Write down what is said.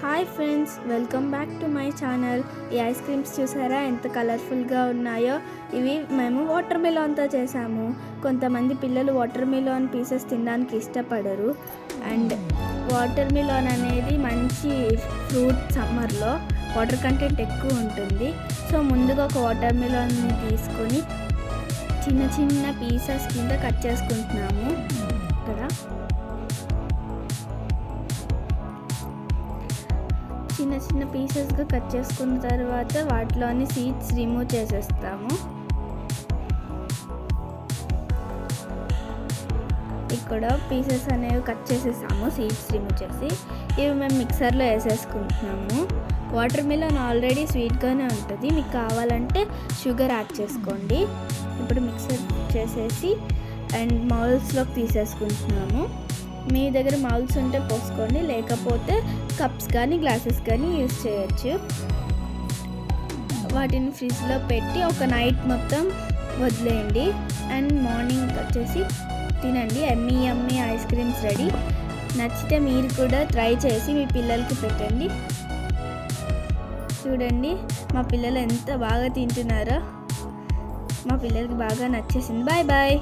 Hi friends welcome back to my channel. ఈ ice creams చూసారా? ఎంత కలర్ఫుల్గా ఉన్నాయో. ఇవి మేము వాటర్ మిలాన్తో చేసాము. కొంతమంది పిల్లలు వాటర్ మిలాన్ పీసెస్ తినడానికి ఇష్టపడరు. అండ్ వాటర్ మిలాన్ అనేది మంచి ఫ్రూట్ సమ్మర్లో వాటర్ కంటెంట్ ఎక్కువ ఉంటుంది. సో ముందుగా ఒక వాటర్ మిలాన్ని తీసుకొని చిన్న చిన్న పీసెస్ కింద కట్ చేసుకుంటున్నాము. ఇక్కడ. చిన్న చిన్న పీసెస్గా కట్ చేసుకున్న తర్వాత వాటిలోని సీడ్స్ రిమూవ్ చేసేస్తాము. ఇక్కడ పీసెస్ అనేవి కట్ చేసేసాము సీడ్స్ రిమూవ్ చేసి. ఇవి మేము మిక్సర్లో వేసేసుకుంటున్నాము. వాటర్ మిలన్ ఆల్రెడీ స్వీట్గానే ఉంటుంది. మీకు కావాలంటే షుగర్ యాడ్ చేసుకోండి. ఇప్పుడు మిక్సర్ చేసేసి అండ్ మౌల్స్లోకి తీసేసుకుంటున్నాము. మీ దగ్గర మౌల్స్ ఉంటే పోసుకోండి. లేకపోతే కప్స్ కానీ గ్లాసెస్ కానీ యూజ్ చేయొచ్చు. వాటిని ఫ్రిడ్జ్లో పెట్టి ఒక నైట్ మొత్తం వదిలేయండి. అండ్ మార్నింగ్ వచ్చేసి తినండి. Yummy yummy ice creams ready. నచ్చితే మీరు కూడా ట్రై చేసి మీ పిల్లలకి పెట్టండి. చూడండి మా పిల్లలు ఎంత బాగా తింటున్నారో. మా పిల్లలకి బాగా నచ్చేసింది. Bye bye.